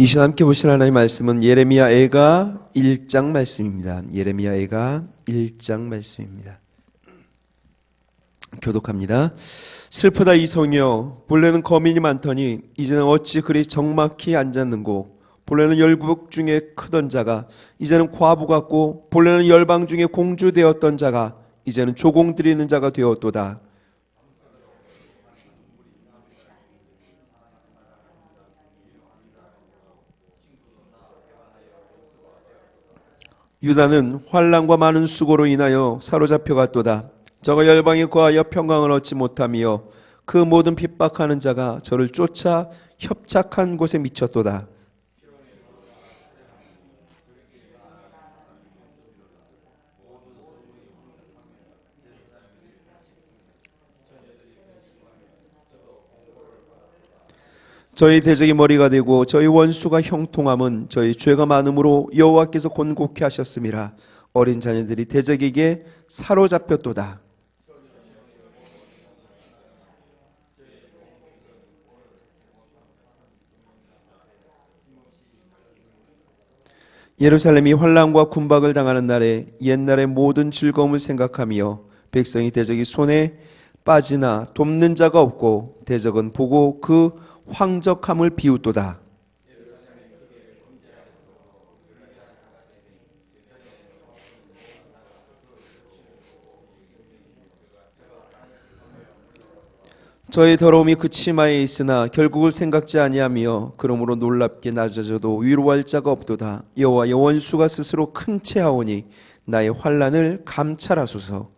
이 시간 함께 보실 하나님의 말씀은 예레미야 애가 1장 말씀입니다. 예레미야 애가 1장 말씀입니다. 교독합니다. 슬프다 이 성이여 본래는 거민이 많더니 이제는 어찌 그리 적막히 앉았는고 본래는 열국 중에 크던 자가 이제는 과부 같고 본래는 열방 중에 공주 되었던 자가 이제는 조공 드리는 자가 되었도다. 유다는 환란과 많은 수고로 인하여 사로잡혀 갔도다. 저가 열방에 거하여 평강을 얻지 못하며 그 모든 핍박하는 자가 저를 쫓아 협착한 곳에 미쳤도다. 저희 대적이 머리가 되고 저희 원수가 형통함은 저희 죄가 많음으로 여호와께서 곤곡해 하셨음이라 어린 자녀들이 대적에게 사로잡혔도다. 예루살렘이 환란과 군박을 당하는 날에 옛날의 모든 즐거움을 생각하며 백성이 대적이 손에 빠지나 돕는 자가 없고 대적은 보고 그 황적함을 비웃도다. 저의 더러움이 그 치마에 있으나 결국을 생각지 아니하며 그러므로 놀랍게 낮아져도 위로할 자가 없도다. 여호와 여원수가 스스로 큰 채하오니 나의 환란을 감찰하소서.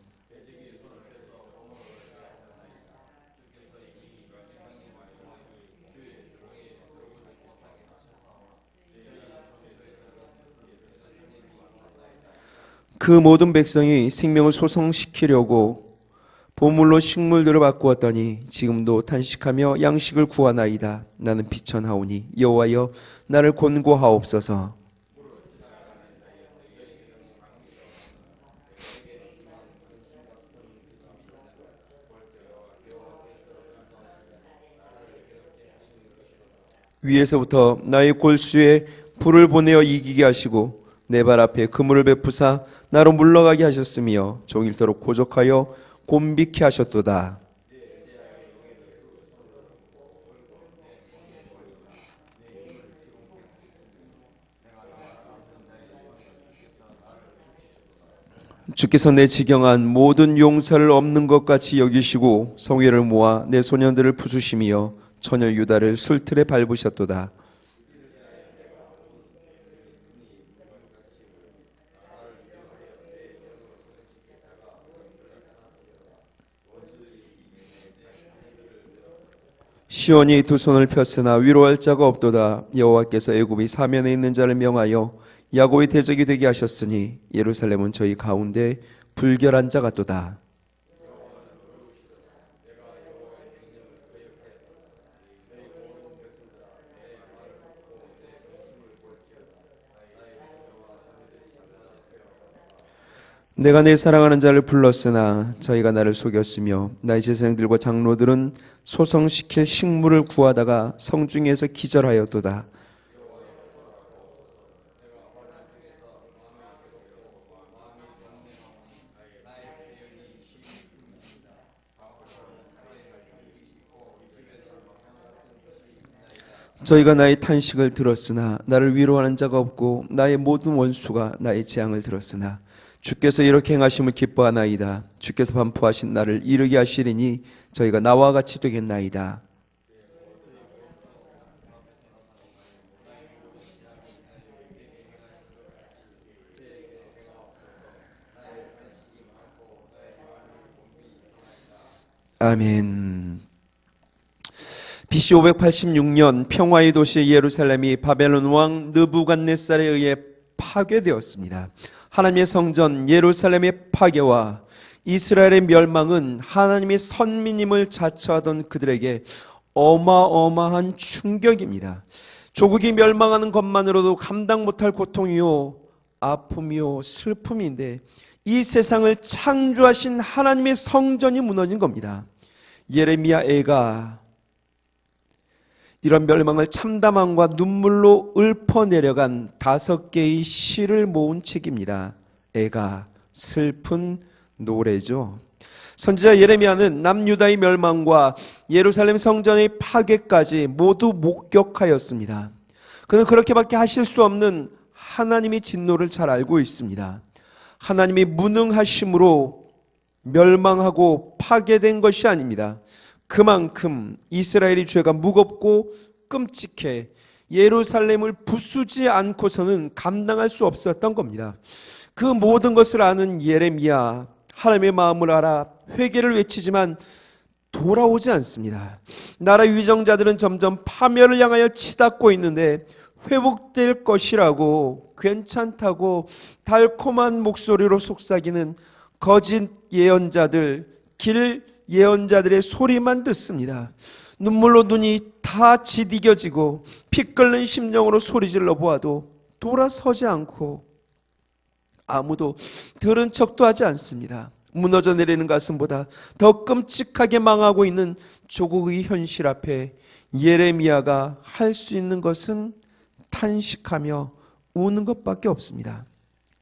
그 모든 백성이 생명을 소성시키려고 보물로 식물들을 바꾸었더니 지금도 탄식하며 양식을 구하나이다. 나는 비천하오니 여호와여 나를 곤고하옵소서. 위에서부터 나의 골수에 불을 보내어 이기게 하시고 내 발 앞에 그물을 베푸사 나로 물러가게 하셨으며 종일토록 고족하여 곤비케 하셨도다. 주께서 내 지경한 모든 용사를 없는 것 같이 여기시고 성회를 모아 내 소년들을 부수시며 처녀 유다를 술틀에 밟으셨도다. 시온이 두 손을 폈으나 위로할 자가 없도다. 여호와께서 애굽이 사면에 있는 자를 명하여 야곱의 대적이 되게 하셨으니 예루살렘은 저희 가운데 불결한 자 같도다. 내가 내 사랑하는 자를 불렀으나 저희가 나를 속였으며 나의 제사장들과 장로들은 소성시킬 식물을 구하다가 성중에서 기절하였도다. 저희가 나의 탄식을 들었으나 나를 위로하는 자가 없고 나의 모든 원수가 나의 재앙을 들었으나 주께서 이렇게 행하심을 기뻐하나이다. 주께서 반포하신 나를 이르게 하시리니 저희가 나와 같이 되겠나이다. 아멘. BC 586년 평화의 도시 예루살렘이 바벨론 왕 느부갓네살에 의해 파괴되었습니다. 하나님의 성전 예루살렘의 파괴와 이스라엘의 멸망은 하나님의 선민임을 자처하던 그들에게 어마어마한 충격입니다. 조국이 멸망하는 것만으로도 감당 못할 고통이요, 아픔이요, 슬픔인데 이 세상을 창조하신 하나님의 성전이 무너진 겁니다. 예레미야 애가 이런 멸망을 참담함과 눈물로 읊어내려간 다섯 개의 시를 모은 책입니다. 애가 슬픈 노래죠. 선지자 예레미야는 남유다의 멸망과 예루살렘 성전의 파괴까지 모두 목격하였습니다. 그는 그렇게밖에 하실 수 없는 하나님의 진노를 잘 알고 있습니다. 하나님이 무능하심으로 멸망하고 파괴된 것이 아닙니다. 그만큼 이스라엘의 죄가 무겁고 끔찍해 예루살렘을 부수지 않고서는 감당할 수 없었던 겁니다. 그 모든 것을 아는 예레미야 하나님의 마음을 알아 회개를 외치지만 돌아오지 않습니다. 나라 위정자들은 점점 파멸을 향하여 치닫고 있는데 회복될 것이라고 괜찮다고 달콤한 목소리로 속삭이는 거짓 예언자들, 길 예언자들의 소리만 듣습니다. 눈물로 눈이 다 지디겨지고 피 끓는 심정으로 소리질러 보아도 돌아서지 않고 아무도 들은 척도 하지 않습니다. 무너져 내리는 가슴보다 더 끔찍하게 망하고 있는 조국의 현실 앞에 예레미야가 할 수 있는 것은 탄식하며 우는 것밖에 없습니다.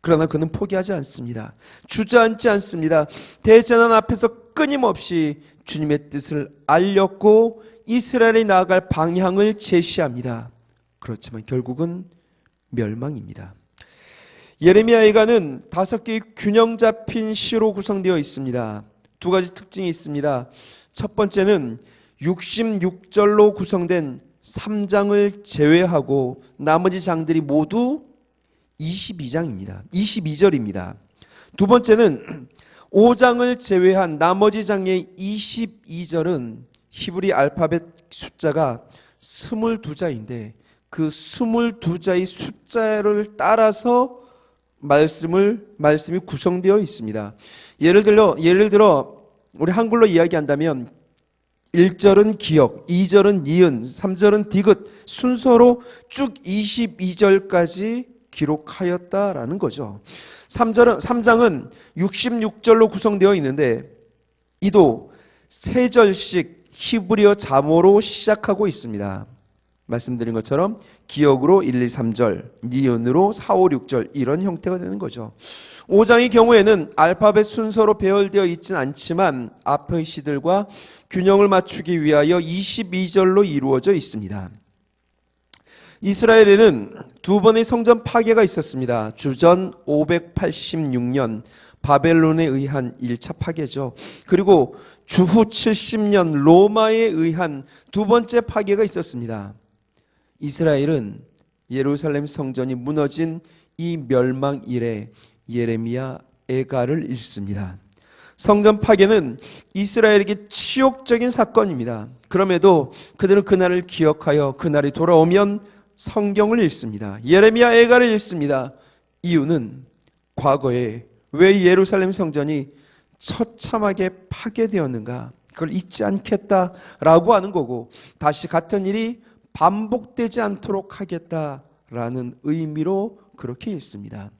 그러나 그는 포기하지 않습니다. 주저앉지 않습니다. 대전환 앞에서 끊임없이 주님의 뜻을 알렸고 이스라엘이 나아갈 방향을 제시합니다. 그렇지만 결국은 멸망입니다. 예레미야의가는 다섯 개의 균형 잡힌 시로 구성되어 있습니다. 두 가지 특징이 있습니다. 첫 번째는 66절로 구성된 3장을 제외하고 나머지 장들이 모두 22장입니다. 22절입니다. 두 번째는 5장을 제외한 나머지 장의 22절은 히브리 알파벳 숫자가 22자인데 그 22자의 숫자를 따라서 말씀을 말씀이 구성되어 있습니다. 예를 들어 예를 들어 우리 한글로 이야기한다면 1절은 기억, 2절은 니은, 3절은 디귿 순서로 쭉 22절까지 기록하였다라는 거죠. 3절은 3장은 66절로 구성되어 있는데 이도 세 절씩 히브리어 자모로 시작하고 있습니다. 말씀드린 것처럼 기억으로 1, 2, 3절, 니은으로 4, 5, 6절 이런 형태가 되는 거죠. 5장의 경우에는 알파벳 순서로 배열되어 있지는 않지만 앞의 시들과 균형을 맞추기 위하여 22절로 이루어져 있습니다. 이스라엘에는 두 번의 성전 파괴가 있었습니다. 주전 586년 바벨론에 의한 1차 파괴죠. 그리고 주후 70년 로마에 의한 두 번째 파괴가 있었습니다. 이스라엘은 예루살렘 성전이 무너진 이 멸망 이래 예레미야 애가를 읽습니다. 성전 파괴는 이스라엘에게 치욕적인 사건입니다. 그럼에도 그들은 그날을 기억하여 그날이 돌아오면 성경을 읽습니다. 예레미야 애가를 읽습니다. 이유는 과거에 왜 예루살렘 성전이 처참하게 파괴되었는가 그걸 잊지 않겠다라고 하는 거고 다시 같은 일이 반복되지 않도록 하겠다라는 의미로 그렇게 읽습니다.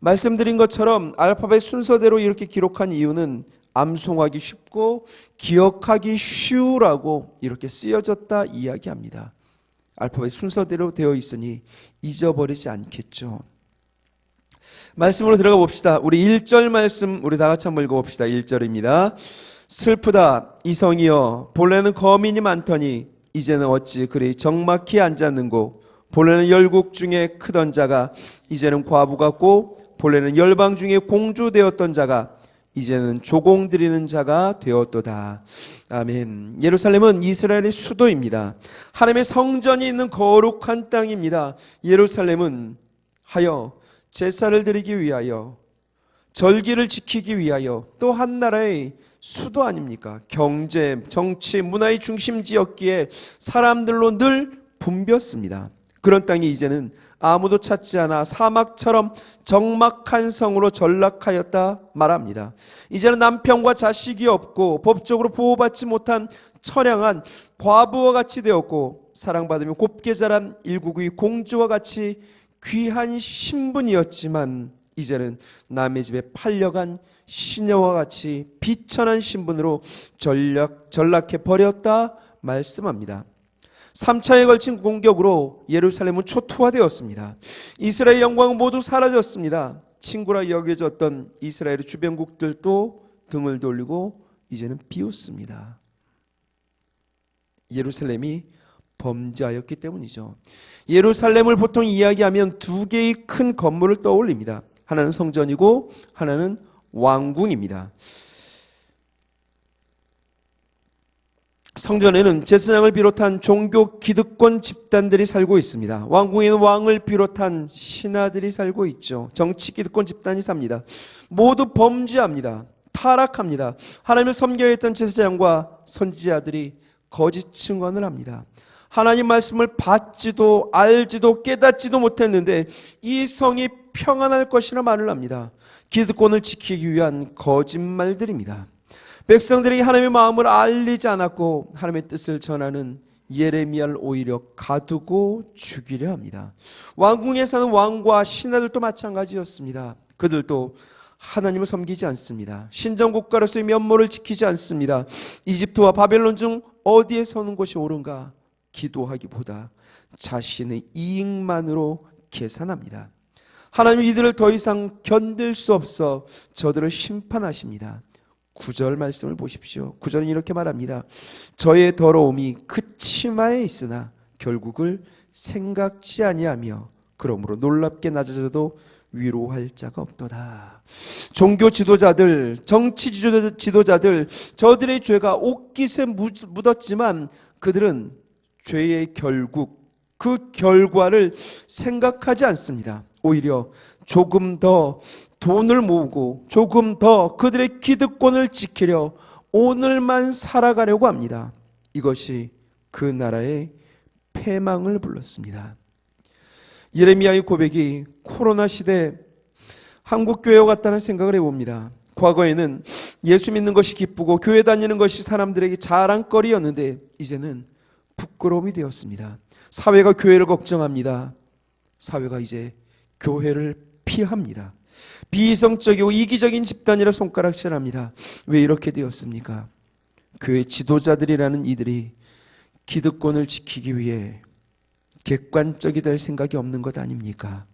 말씀드린 것처럼 알파벳 순서대로 이렇게 기록한 이유는 암송하기 쉽고 기억하기 쉬우라고 이렇게 쓰여졌다 이야기합니다. 알파벳 순서대로 되어 있으니 잊어버리지 않겠죠. 말씀으로 들어가 봅시다. 우리 1절 말씀 우리 다 같이 한번 읽어 봅시다. 1절입니다. 슬프다 이성이여 본래는 거민이 많더니 이제는 어찌 그리 정막히 앉았는고 본래는 열국 중에 크던 자가 이제는 과부 같고 본래는 열방 중에 공주 되었던 자가 이제는 조공 드리는 자가 되었도다. 아멘. 예루살렘은 이스라엘의 수도입니다. 하나님의 성전이 있는 거룩한 땅입니다. 예루살렘은 하여 제사를 드리기 위하여 절기를 지키기 위하여 또 한 나라의 수도 아닙니까? 경제, 정치, 문화의 중심지였기에 사람들로 늘 붐볐습니다. 그런 땅이 이제는 아무도 찾지 않아 사막처럼 적막한 성으로 전락하였다 말합니다. 이제는 남편과 자식이 없고 법적으로 보호받지 못한 처량한 과부와 같이 되었고 사랑받으며 곱게 자란 일국의 공주와 같이 귀한 신분이었지만 이제는 남의 집에 팔려간 시녀와 같이 비천한 신분으로 전락, 전락해 버렸다 말씀합니다. 3차에 걸친 공격으로 예루살렘은 초토화되었습니다. 이스라엘 영광은 모두 사라졌습니다. 친구라 여겨졌던 이스라엘의 주변국들도 등을 돌리고 이제는 비웃습니다. 예루살렘이 범죄하였기 때문이죠. 예루살렘을 보통 이야기하면 두 개의 큰 건물을 떠올립니다. 하나는 성전이고 하나는 왕궁입니다. 성전에는 제사장을 비롯한 종교 기득권 집단들이 살고 있습니다. 왕궁에는 왕을 비롯한 신하들이 살고 있죠. 정치 기득권 집단이 삽니다. 모두 범죄합니다. 타락합니다. 하나님을 섬겨야 했던 제사장과 선지자들이 거짓 증언을 합니다. 하나님 말씀을 받지도 알지도 깨닫지도 못했는데 이 성이 평안할 것이라 말을 합니다. 기득권을 지키기 위한 거짓말들입니다. 백성들이 하나님의 마음을 알리지 않았고 하나님의 뜻을 전하는 예레미야를 오히려 가두고 죽이려 합니다. 왕궁에 사는 왕과 신하들도 마찬가지였습니다. 그들도 하나님을 섬기지 않습니다. 신정 국가로서의 면모를 지키지 않습니다. 이집트와 바벨론 중 어디에 서는 것이 옳은가 기도하기보다 자신의 이익만으로 계산합니다. 하나님 이들을 더 이상 견딜 수 없어 저들을 심판하십니다. 구절 말씀을 보십시오. 구절은 이렇게 말합니다. 저의 더러움이 그 치마에 있으나 결국을 생각지 아니하며 그러므로 놀랍게 낮아져도 위로할 자가 없도다. 종교 지도자들, 정치 지도자- 지도자들, 저들의 죄가 옷깃에 묻- 묻었지만 그들은 죄의 결국, 그 결과를 생각하지 않습니다. 오히려 조금 더 돈을 모으고 조금 더 그들의 기득권을 지키려 오늘만 살아가려고 합니다. 이것이 그 나라의 패망을 불렀습니다. 예레미야의 고백이 코로나 시대 한국 교회와 같다는 생각을 해봅니다. 과거에는 예수 믿는 것이 기쁘고 교회 다니는 것이 사람들에게 자랑거리였는데 이제는 부끄러움이 되었습니다. 사회가 교회를 걱정합니다. 사회가 이제 교회를 피합니다. 비이성적이고 이기적인 집단이라 손가락질합니다. 왜 이렇게 되었습니까? 교회 지도자들이라는 이들이 기득권을 지키기 위해 객관적이 될 생각이 없는 것 아닙니까?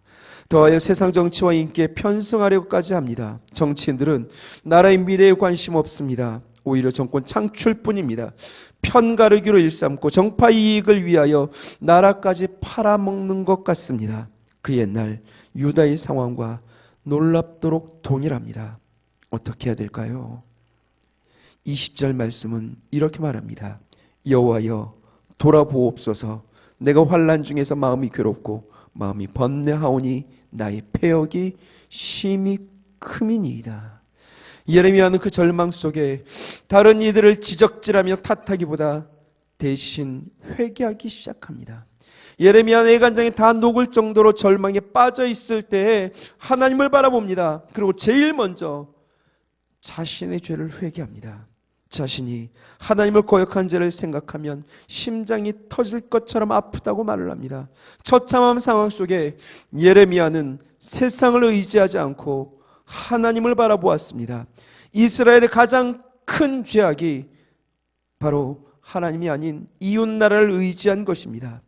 더하여 세상 정치와 인기에 편승하려고까지 합니다. 정치인들은 나라의 미래에 관심 없습니다. 오히려 정권 창출뿐입니다. 편가르기로 일삼고 정파 이익을 위하여 나라까지 팔아먹는 것 같습니다. 그 옛날 유다의 상황과 놀랍도록 동일합니다. 어떻게 해야 될까요? 20절 말씀은 이렇게 말합니다. 여호와여 돌아보옵소서 내가 환란 중에서 마음이 괴롭고 마음이 번뇌하오니 나의 폐역이 심히 크미니이다. 예레미야는 그 절망 속에 다른 이들을 지적질하며 탓하기보다 대신 회개하기 시작합니다. 예레미야 내간장이 다 녹을 정도로 절망에 빠져 있을 때에 하나님을 바라봅니다. 그리고 제일 먼저 자신의 죄를 회개합니다. 자신이 하나님을 거역한 죄를 생각하면 심장이 터질 것처럼 아프다고 말을 합니다. 처참한 상황 속에 예레미야는 세상을 의지하지 않고 하나님을 바라보았습니다. 이스라엘의 가장 큰 죄악이 바로 하나님이 아닌 이웃 나라를 의지한 것입니다.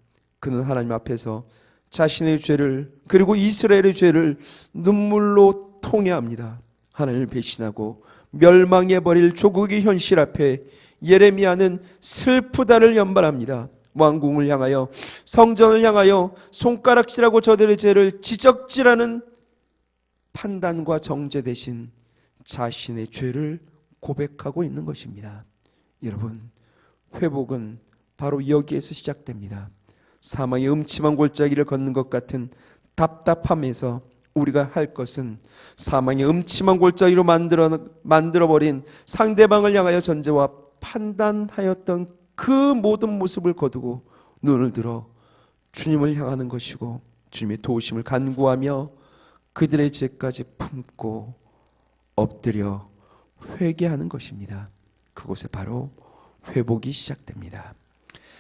그는 하나님 앞에서 자신의 죄를 그리고 이스라엘의 죄를 눈물로 통회합니다. 하나님을 배신하고 멸망해 버릴 조국의 현실 앞에 예레미야는 슬프다를 연발합니다. 왕궁을 향하여 성전을 향하여 손가락질하고 저들의 죄를 지적질하는 판단과 정죄 대신 자신의 죄를 고백하고 있는 것입니다. 여러분, 회복은 바로 여기에서 시작됩니다. 사망의 음침한 골짜기를 걷는 것 같은 답답함에서 우리가 할 것은 사망의 음침한 골짜기로 만들어 만들어 버린 상대방을 향하여 전제와 판단하였던 그 모든 모습을 거두고 눈을 들어 주님을 향하는 것이고 주님의 도우심을 간구하며 그들의 죄까지 품고 엎드려 회개하는 것입니다. 그곳에 바로 회복이 시작됩니다.